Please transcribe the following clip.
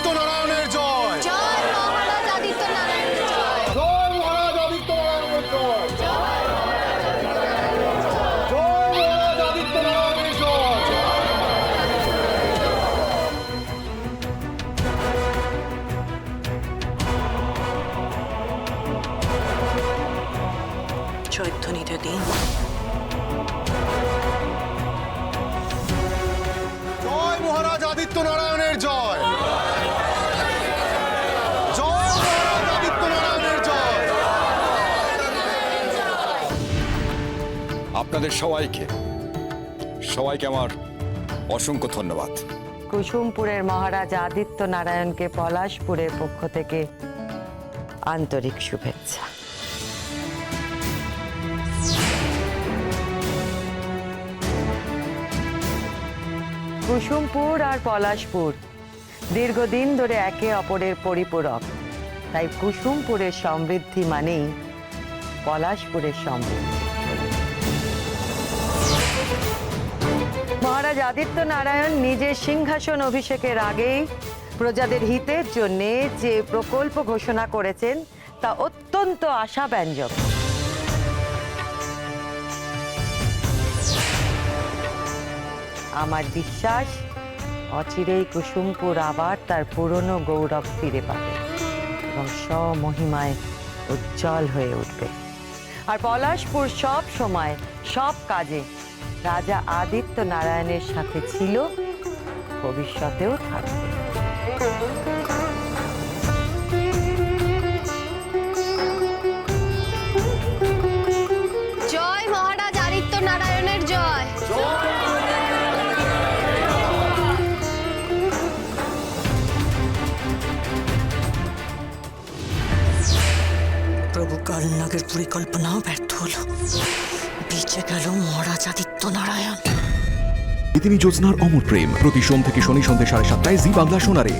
আদিত্য নারায়ণের জয়। জয় মহারাজ আদিত্য নারায়ণের জয়। জয় মহারাজ আদিত্য জয়। জয় মহারাজ আদিত্য জয়। জয়ধ্বনিটা দিন। জয় মহারাজ আদিত্য জয় জয়। আপনাদের সবাইকে সবাইকে আমার অসংখ্য ধন্যবাদ। কুসুমপুরের মহারাজ আদিত্য নারায়ণকে পলাশপুরের পক্ষ থেকে আন্তরিক শুভেচ্ছা। কুসুমপুর আর পলাশপুর দীর্ঘদিন ধরে একে অপরের পরিপূরক। তাই কুসুমপুরের সমৃদ্ধি মানেই পলাশপুরের সমৃদ্ধি। মহারাজ আদিত্য নারায়ণ নিজের সিংহাসন অভিষেকের আগেই প্রজাদের হিতের জন্য যে প্রকল্প ঘোষণা করেছেন, তা অত্যন্ত আশাব্যঞ্জক। আমার বিশ্বাস, অচিরেই কুসুমপুর আবার তার পুরনো গৌরব ফিরে পাবে এবং স্বমহিমায় উজ্জ্বল হয়ে উঠবে। আর পলাশপুর সব সময় সব কাজে রাজা আদিত্য নারায়ণের সাথে ছিল ভবিষ্যতেও থাকবে। জয় মহারাজ আদিত্য নারায়ণের জয়। প্রভু কালনাগের পরিকল্পনাও ব্যর্থ হলো। বেঁচে গেল মহারাজ আদিত্য নারায়ণ ইতিনি জ্যোৎস্নার অমর প্রেম। প্রতি সোম থেকে শনি সন্ধ্যে সাড়ে সাতটায় জি বাংলা শোনারে